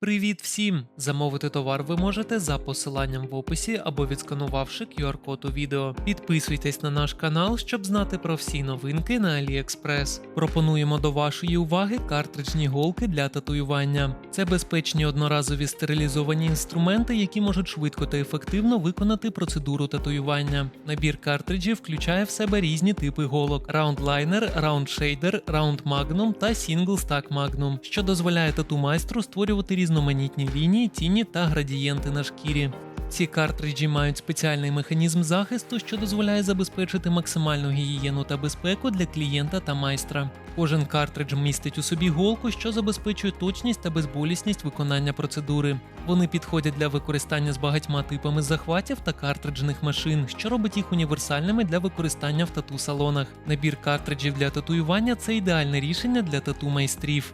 Привіт всім! Замовити товар ви можете за посиланням в описі або відсканувавши QR-код у відео. Підписуйтесь на наш канал, щоб знати про всі новинки на AliExpress. Пропонуємо до вашої уваги картриджні голки для татуювання. Це безпечні одноразові стерилізовані інструменти, які можуть швидко та ефективно виконати процедуру татуювання. Набір картриджів включає в себе різні типи голок: Shader, Round Magnum та Single Stack Magnum, що дозволяє тату-майстру створювати різноманітні лінії, тіні та градієнти на шкірі. Ці картриджі мають спеціальний механізм захисту, що дозволяє забезпечити максимальну гігієну та безпеку для клієнта та майстра. Кожен картридж містить у собі голку, що забезпечує точність та безболісність виконання процедури. Вони підходять для використання з багатьма типами захватів та картриджних машин, що робить їх універсальними для використання в тату-салонах. Набір картриджів для татуювання це ідеальне рішення для тату-майстрів.